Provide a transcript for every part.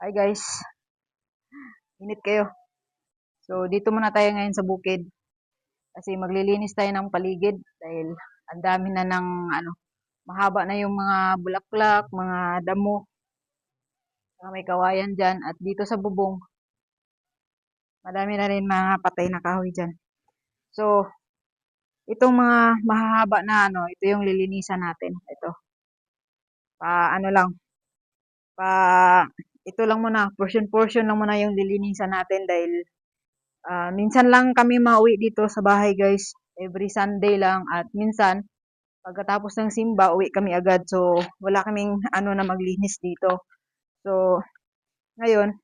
Hi guys. Init kayo. So dito muna tayo ngayon sa bukid. Kasi maglilinis tayo ng paligid dahil ang dami na ng ano, mahaba na yung mga bulaklak, mga damo. Saka may kawayan dyan. At dito sa bubong, madami na rin mga patay na kahoy dyan. So, itong mga mahahaba na ano, ito yung lilinisan natin. Ito. Pa ano lang, pa ito lang muna, portion-portion lang muna yung lilinisan natin dahil ah, minsan lang kami mauwi dito sa bahay guys. Every Sunday lang at minsan pagkatapos ng simba, uwi kami agad. So, wala kaming ano na maglinis dito. So, ngayon,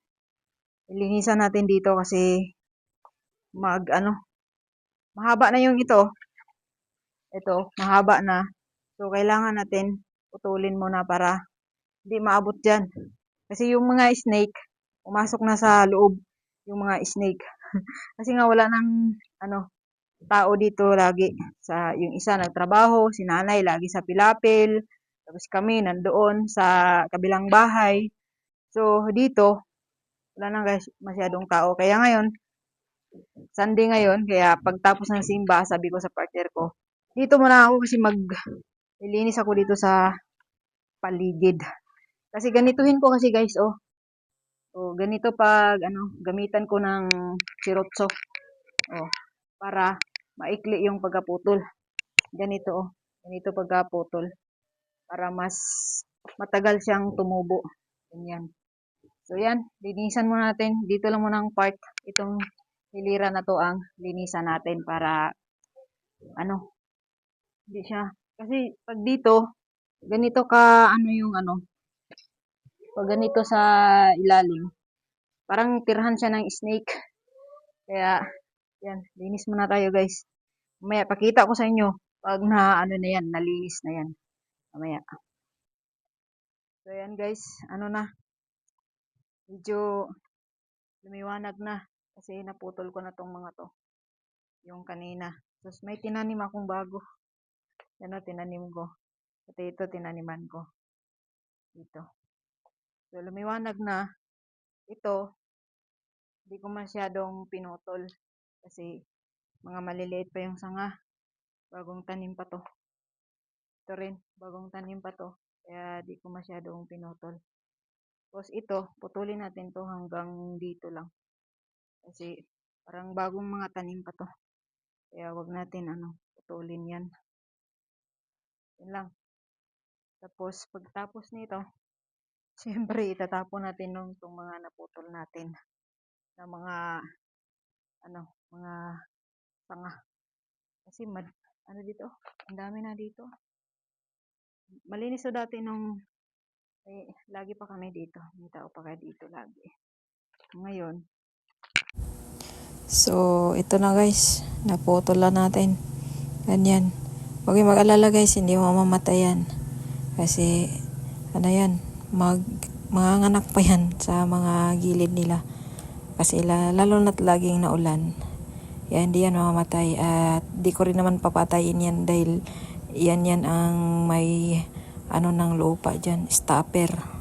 lilinisan natin dito kasi mag ano, mahaba na yung ito. Ito, mahaba na. So, kailangan natin putulin muna para hindi maabot dyan. Kasi yung mga snake, pumasok na sa loob yung mga snake. Kasi nga wala nang ano, tao dito lagi. Sa, yung isa nagtrabaho, si nanay lagi sa pilapil. Tapos kami nandoon sa kabilang bahay. So, dito, wala nang guys masyadong tao. Kaya ngayon, Sunday ngayon, kaya pagtapos ng simba, sabi ko sa partner ko, dito muna ako kasi mag lilinis ako dito sa paligid. Kasi ganituhin ko kasi guys, oh. So, ganito pag, ano, gamitan ko ng sirotso. Oh, para maikli yung pagkaputol. Ganito, oh. Ganito pagkaputol. Para mas matagal siyang tumubo. Ganyan. So, yan. Linisan muna natin. Dito lang muna ang part. Itong hilira na to ang linisan natin para, ano, hindi siya. Kasi, pag dito, ganito ka, ano yung, ano, pag ganito sa ilalim, parang tirahan siya ng snake. Kaya, yan, linis muna tayo guys. Mamaya, pakita ko sa inyo pag na, ano na yan, nalinis na yan. Mamaya. So, yan guys, ano na, medyo lumiwanag na kasi naputol ko na tong mga to. Yung kanina. Tapos may tinanim akong bago. Yan o, tinanim ko. Pati ito, tinaniman ko. Dito. So, lumiwanag na. Ito, hindi ko masyadong pinutol. Kasi, mga maliliit pa yung sanga. Bagong tanim pa to. Ito rin, bagong tanim pa to. Kaya, di ko masyadong pinutol. Tapos, ito, putulin natin to hanggang dito lang. Kasi, parang bagong mga tanim pa to. Kaya, wag natin, ano, putulin yan. Yan lang. Tapos, pagtapos nito, Siyempre, itatapon natin nung itong mga naputol natin na mga ano, mga sanga. Kasi mad, ano dito, ang dami na dito. Malinis to dati nung eh, lagi pa kami dito. May tao pa kaya dito lagi. Ngayon, So, ito na guys. Naputol na natin. Ganyan. Huwag kayong mag-alala guys, hindi mo mamamatayan. Kasi, ano yan, mag, manganganak pa yan sa mga gilid nila. Kasi la, lalo na't laging naulan. Yan, hindi yan mamamatay. At di ko rin naman papatayin yan dahil yan yan ang may ano ng lupa dyan, stopper.